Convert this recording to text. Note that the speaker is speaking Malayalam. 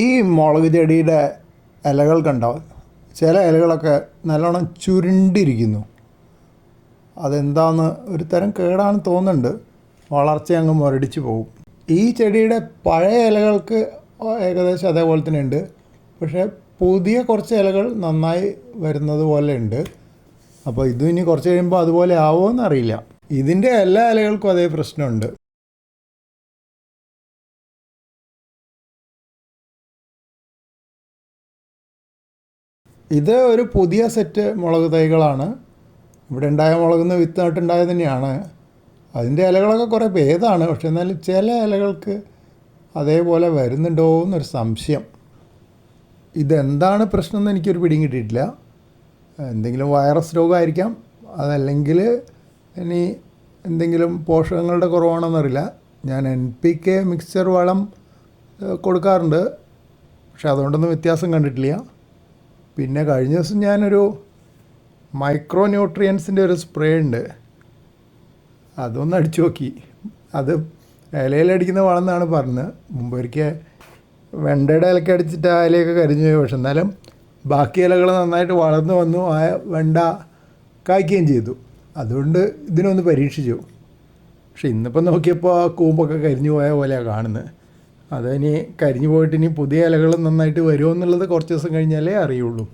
ഈ മുളക് ചെടിയുടെ ഇലകൾ കണ്ടോ? ചില ഇലകളൊക്കെ നല്ലോണം ചുരുണ്ടിരിക്കുന്നു. അതെന്താന്ന് ഒരു തരം കേടാണെന്ന് തോന്നുന്നുണ്ട്. വളർച്ച അങ്ങ് മുരടിച്ച് പോകും. ഈ ചെടിയുടെ പഴയ ഇലകൾക്ക് ഏകദേശം അതേപോലെ തന്നെ ഉണ്ട്. പക്ഷേ പുതിയ കുറച്ച് ഇലകൾ നന്നായി വരുന്നത് പോലെ ഉണ്ട്. അപ്പോൾ ഇതും ഇനി കുറച്ച് കഴിയുമ്പോൾ അതുപോലെ ആവുമോ എന്നറിയില്ല. ഇതിന്റെ എല്ലാ ഇലകൾക്കും അതേ പ്രശ്നമുണ്ട്. ഇത് ഒരു പുതിയ സെറ്റ് മുളക് തൈകളാണ്. ഇവിടെ ഉണ്ടായ മുളകിൽ നിന്ന് വിത്ത് നട്ടുണ്ടായത് തന്നെയാണ്. അതിന്റെ ഇലകളൊക്കെ കുറേ ഭേദമാണ്. പക്ഷെ എന്നാലും ചില ഇലകൾക്ക് അതേപോലെ വരുന്നുണ്ടോ എന്നൊരു സംശയം. ഇതെന്താണ് പ്രശ്നം എന്ന് എനിക്കൊരു പിടിയും കിട്ടിയിട്ടില്ല. എന്തെങ്കിലും വൈറസ് രോഗമായിരിക്കാം. അതല്ലെങ്കിൽ ഇനി എന്തെങ്കിലും പോഷകങ്ങളുടെ കുറവാണെന്നറിയില്ല. ഞാൻ എൻ പി കെ മിക്സ്ചർ വളം കൊടുക്കാറുണ്ട്. പക്ഷെ അതുകൊണ്ടൊന്നും വ്യത്യാസം കണ്ടിട്ടില്ല. പിന്നെ കഴിഞ്ഞ ദിവസം ഞാനൊരു മൈക്രോ ന്യൂട്രിയൻസിന്റെ ഒരു സ്പ്രേ ഉണ്ട്. അതൊന്ന് അടിച്ചു നോക്കി. അത് ഇലയിലടിക്കുന്ന വളമെന്നാണ് പറഞ്ഞത്. മുമ്പ് ഒരിക്കൽ വെണ്ടയുടെ ഇലക്ക് അടിച്ചിട്ട് ആ ഇലയൊക്കെ കരിഞ്ഞു പോയി. പക്ഷെ എന്നാലും ബാക്കി ഇലകൾ നന്നായിട്ട് വളർന്നു വന്നു. ആ വെണ്ട കായ്ക്കുകയും ചെയ്തു. അതുകൊണ്ട് ഇതിനൊന്ന് പരീക്ഷിച്ചു. പക്ഷെ ഇന്നിപ്പം നോക്കിയപ്പോൾ ആ കൂമ്പൊക്കെ കരിഞ്ഞു പോയ പോലെയാണ് കാണുന്നത്. അതിനി കരിഞ്ഞു പോയിട്ട് ഇനി പുതിയ ഇലകൾ നന്നായിട്ട് വരുമോ എന്നുള്ളത് കുറച്ച് ദിവസം കഴിഞ്ഞാലേ അറിയുള്ളൂ.